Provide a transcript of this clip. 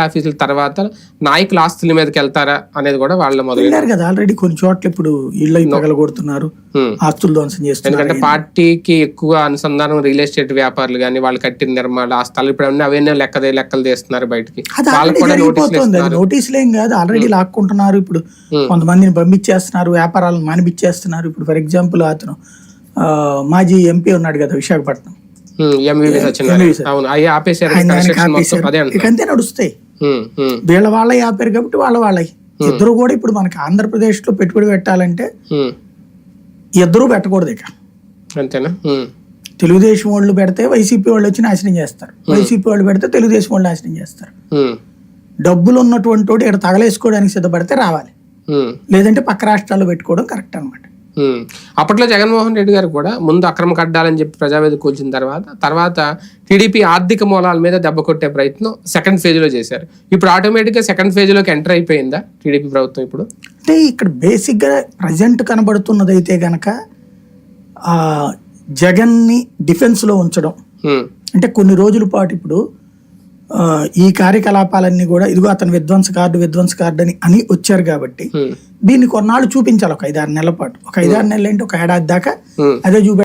ఆఫీసుల తర్వాత నాయకుల ఆస్తుల మీదకి వెళ్తారా అనేది కూడా వాళ్ళ మొదలు కదా ఆల్రెడీ కొన్ని చోట్ల ఇప్పుడు ఇళ్ళు పగల కొడుతున్నారు Hmm. ఆస్తులు ధ్వంసం చేస్తున్నారు ఎందుకంటే పార్టీకి ఎక్కువ అనుసంధానం రియల్ ఎస్టేట్ వ్యాపారులు కానీ వాళ్ళు కట్టిన నిర్మాణాలు ఆ స్థలాలు ఇప్పుడు అన్నీ అవన్నీ లెక్క లెక్కలు తీస్తున్నారు బయటికి. వాళ్ళకి కూడా నోటీసులు ఏం కాదు. ఆల్రెడీ లాక్కుంటున్నారు ఇప్పుడు. కొంతమందిని పంపించేస్తున్నారు వ్యాపారాలను మానిపించేస్తున్నారు. ఇప్పుడు ఫర్ ఎగ్జాంపుల్ అతను మాజీ ఎంపీ ఉన్నాడు కదా విశాఖపట్నం. ఎంవివి సత్యనారాయణ. అవును. అవి ఆపేశారు. అదే అంతే నడుస్తాయి. వీళ్ళ వాళ్ళ ఆపారు కాబట్టి వాళ్ళ వాళ్ళవి ఇద్దరు కూడా ఇప్పుడు మనకి ఆంధ్రప్రదేశ్లో పెట్టుబడి పెట్టాలంటే. ఇద్దరు పెట్టకూడదు ఇక. అంతేనా? తెలుగుదేశం వాళ్ళు పెడితే వైసీపీ వాళ్ళు వచ్చి నాశనం చేస్తారు. వైసీపీ వాళ్ళు పెడితే తెలుగుదేశం వాళ్ళు నాశనం చేస్తారు. డబ్బులు ఉన్నటువంటి వాడు ఇక్కడ తగలేసుకోవడానికి సిద్ధపడితే రావాలి. లేదంటే పక్క రాష్ట్రాల్లో పెట్టుకోవడం కరెక్ట్ అనమాట. అప్పట్లో జగన్మోహన్ రెడ్డి గారు కూడా ముందు అక్రమ కడ్డాలని చెప్పి ప్రజావేది కూల్చిన తర్వాత తర్వాత టీడీపీ ఆర్థిక మూలాల మీద దెబ్బ కొట్టే ప్రయత్నం సెకండ్ ఫేజ్లో చేశారు. ఇప్పుడు ఆటోమేటిక్గా సెకండ్ ఫేజ్లోకి ఎంటర్ అయిపోయిందా టీడీపీ ప్రభుత్వం ఇప్పుడు? అంటే ఇక్కడ బేసిక్గా ప్రజెంట్ కనబడుతున్నది అయితే గనక ఆ, జగన్ని డిఫెన్స్లో ఉంచడం. అంటే కొన్ని రోజుల పాటు ఇప్పుడు ఈ కార్యకలాపాలన్నీ కూడా ఇదిగో అతను విధ్వంస కార్డు విధ్వంస కార్డు అని అని వచ్చారు కాబట్టి దీన్ని కొన్నాళ్ళు చూపించాలి ఒక ఐదారు నెలల పాటు. ఒక ఐదారు నెలలు ఏంటి ఒక ఏడాది దాకా. అదే చూపె